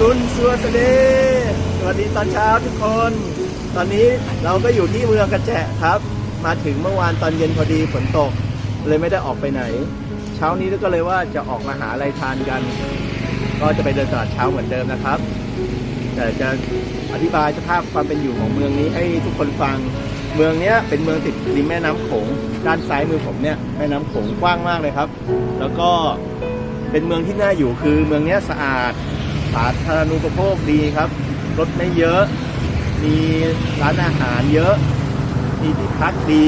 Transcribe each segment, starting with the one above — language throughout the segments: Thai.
รุณสวัสดีสวัสดีตอนเช้าทุกคน ตอนนี้เราก็อยู่ที่เมืองกระแจครับ มาถึงเมื่อวานตอนเย็นพอดีฝนตก เลยไม่ได้ออกไปไหน เช้านี้ก็เลยว่าจะออกมาหาอะไรทานกัน ก็จะไปเดินตลาดเช้าเหมือนเดิมนะครับ แต่จะอธิบายสภาพความเป็นอยู่ของเมืองนี้ให้ทุกคนฟัง เมืองนี้เป็นเมืองติดริมแม่น้ำโขง ด้านซ้ายมือผมเนี่ยแม่น้ำโขงกว้างมากเลยครับ แล้วก็เป็นเมืองที่น่าอยู่คือเมืองนี้สะอาด สาธารณูปโภคดีครับ รถไม่เยอะ มีร้านอาหารเยอะ มีที่พักดี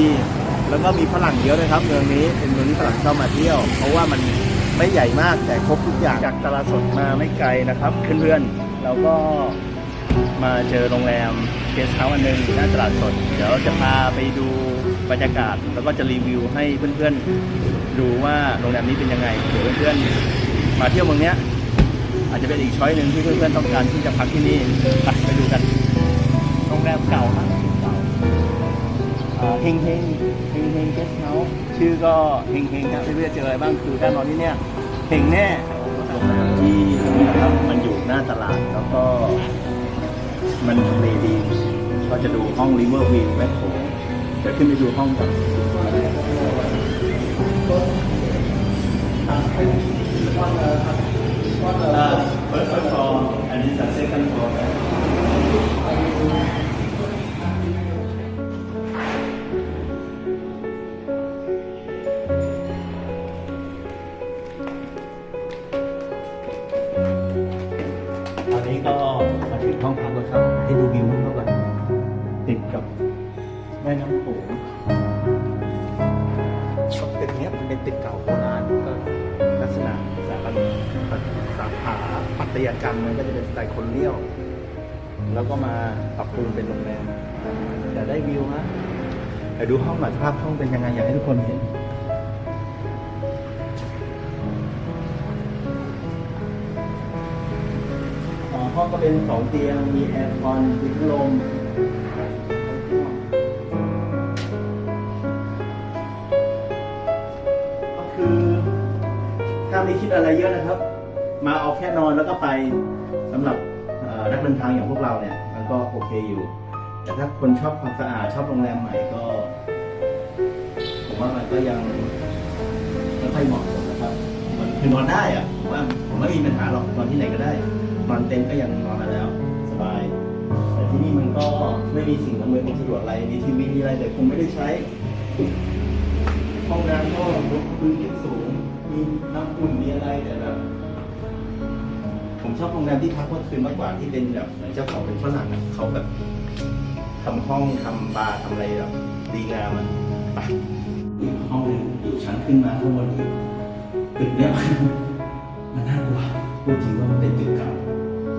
แล้วก็มีฝรั่งเยอะเลยครับ เมืองนี้เป็นเมืองที่ฝรั่งชอบมาเที่ยว เพราะว่ามันไม่ใหญ่มากแต่ครบทุกอย่างจากตลาดสดมาไม่ไกลนะครับเพื่อนๆเราก็มาเจอโรงแรมเกสต์เฮาส์อันหนึ่งหน้าตลาดสด เดี๋ยวจะพาไปดูบรรยากาศ แล้วก็จะรีวิวให้เพื่อนๆดูว่าโรงแรมนี้เป็นยังไงเผื่อเพื่อนๆมาเที่ยวเมืองเนี้ย อาจจะเป็นอีกช้อยหนึ่งที่เพื่อนๆต้องการที่จะพักที่นี่ไปดูกันโรงแรมเก่าครับเก่าเฮงเฮงเฮงเฮงเกสเฮาส์ชื่อก็เฮงเฮงครับเพื่อนๆเจออะไรบ้างคือถ้านอนที่เนี่ยเฮงแน่โรงแรมที่นี่นะครับมันอยู่หน้าตลาดแล้วก็มันทำเลดีก็จะดูห้องริเวอร์วิวแม่โขงเดี๋ยวขึ้นไปดูห้องกันอ่า first floor and this is second floor ตอนนี้ก็มาถึงห้องพักแล้วครับให้ดูวิวห้องพักก่อนติดกับแม่น้ำโขง สาปัตยกรรมมันก็จะเป็นสไตล์คนเลี้ยว แล้วก็มาปรับปรุงเป็นโรงแรมแต่ได้วิวนะแต่ดูห้องหน่อยสภาพห้องเป็นยังไงอยากให้ทุกคนเห็นห้องก็เป็นสองเตียง มีแอร์คอนมีพัดลมก็คือถ้าไม่คิดอะไรเยอะนะครับ มาเอาแค่นอนแล้วก็ไปสำหรับนักเดินทางอย่างพวกเราเนี่ย มันก็โอเคอยู่ แต่ถ้าคนชอบความสะอาดชอบโรงแรมใหม่ก็ ผมว่ามันก็ยังไม่ค่อยเหมาะสมนะครับ มันคือนอนได้อะผมว่าผมไม่มีปัญหาหรอกนอนที่ไหนก็ได้นอนเต็นท์ก็ยังนอนมาแล้ว สบาย แต่ที่นี่มันก็ไม่มีสิ่งอำนวยความสะดวกอะไรมีทีวีมีอะไรแต่คงไม่ได้ใช้ห้องน้ำก็ยกพื้นที่สูงมีน้ำอุ่นมีอะไรแต่แบบ ชอบโรงแรมที่พักเมื่อคืนมากกว่าที่เป็นแบบเหมือนเจ้าของเป็นฝรั่งอะเขาแบบทำห้องทำบาร์ทำอะไรแบบดีงามอะไปอีกห้องหนึงอยู่ชั้นขึ้นมาข้างบนอีกตึกเนี้ย มันน่ากลัวพูดจริงว่ามันเป็นตึกเก่า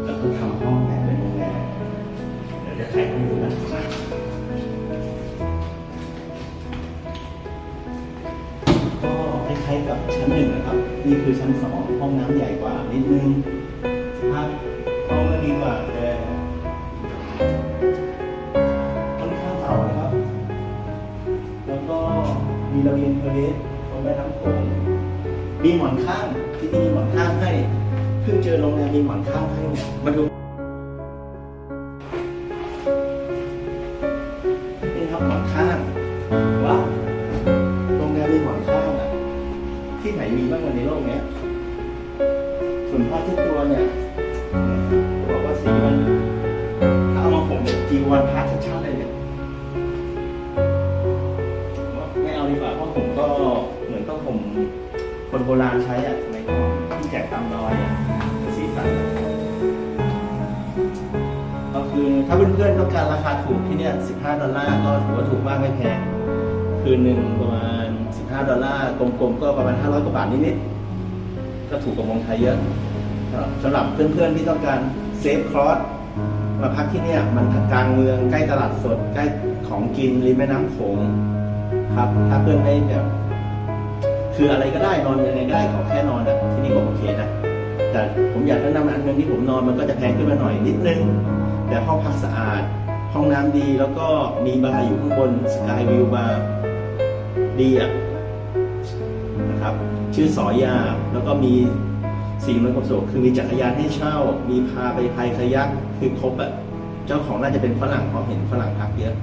แล้วก็ทำห้องแต่เป็นโรงแรมเดี๋ยวจะถ่ายให้ดูนะก็คล้ายๆกับชั้นหนึ่งนะครับ นี่คือชั้นสองห้องน้ำใหญ่ มีระเบียงเทเลสตรงแม่น้ำโขงมีหมอนข้างที่นี่มีหมอนข้างให้ เพิ่งเจอโรงแรมมีหมอนข้างให้มาดูนี่ครับหมอนข้างว้าโรงแรมมีหมอนข้างอะที่ไหนมีบ้างในโลกเนี้ยส่วนผ้าเช็ดตัวเนี่ยบอกว่าสีมันถ้าเอามาผมแบบจีวรพาชัดๆ ดีกว่าเพราะผมก็เหมือนต้องผมคนโบราณใช้อะสมัยก่อนที่แจกตามดอยอะเป็นสีสันก็คือถ้าเพื่อนๆต้องการราคาถูกที่เนี่ย 15 ดอลลาร์ก็ถือว่าถูกมากไม่แพง คืนหนึ่งประมาณ 15 ดอลลาร์กลมๆ ก็ประมาณ 500 กว่าบาทนิดๆ ก็ถูกกว่าเมืองไทยเยอะสำหรับเพื่อนๆที่ต้องการเซฟครอสมาพักที่เนี่ยมันกลางเมืองใกล้ตลาดสด ใกล้ของกินริมแม่น้ำโขง ครับ ถ้าเพื่อนไม่แบบ คืออะไรก็ได้นอนยังไงก็ได้ขอแค่นอนนะที่นี่ก็โอเคนะแต่ผมอยากแนะนำอันหนึงที่ผมนอนมันก็จะแพงขึ้นมาหน่อยนิดนึง แต่ห้องพักสะอาด ห้องน้ำดีแล้วก็มีบาร์อยู่ข้างบนสกายวิวบาร์ดีอะนะครับ ชื่อสอยาแล้วก็มีสิ่งอำนวยความสะดวกคือมีจักรยานให้เช่า มีพาไปพายคายักคือครบอะเจ้าของน่าจะเป็นฝรั่งเพราะเห็นฝรั่งพักเยอะ